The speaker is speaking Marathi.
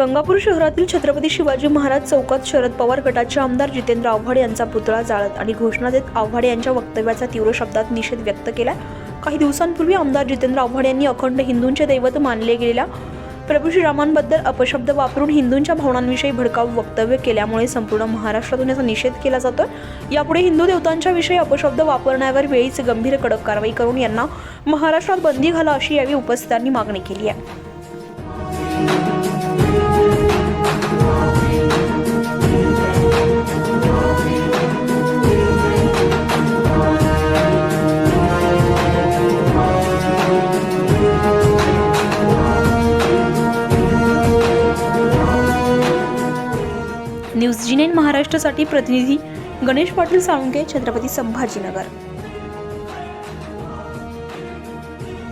गंगापूर शहरातील छत्रपती शिवाजी महाराज चौकात शरद पवार गटाचे आमदार जितेंद्र आव्हाड यांचा पुतळा जाळत आणि घोषणा देत आव्हाड यांच्या वक्तव्याचा तीव्र शब्दात निषेध व्यक्त केला काही दिवसांपूर्वी आमदार जितेंद्र आव्हाड यांनी अखंड हिंदूंचे दैवत मानले गेलेल्या प्रभू श्रीरामांबद्दल अपशब्द वापरून हिंदूंच्या भावनांविषयी भडकाऊ वक्तव्य केल्यामुळे संपूर्ण महाराष्ट्रातून याचा निषेध केला जातो यापुढे हिंदू देवतांच्या विषयी अपशब्द वापरण्यावर वेळीच गंभीर कडक कारवाई करून यांना महाराष्ट्रात बंदी घाला अशी यावेळी उपस्थितांनी मागणी केली आहे. न्यूज जी नाईन महाराष्ट्रासाठी प्रतिनिधी गणेश पाटील साळुंके छत्रपती संभाजीनगर.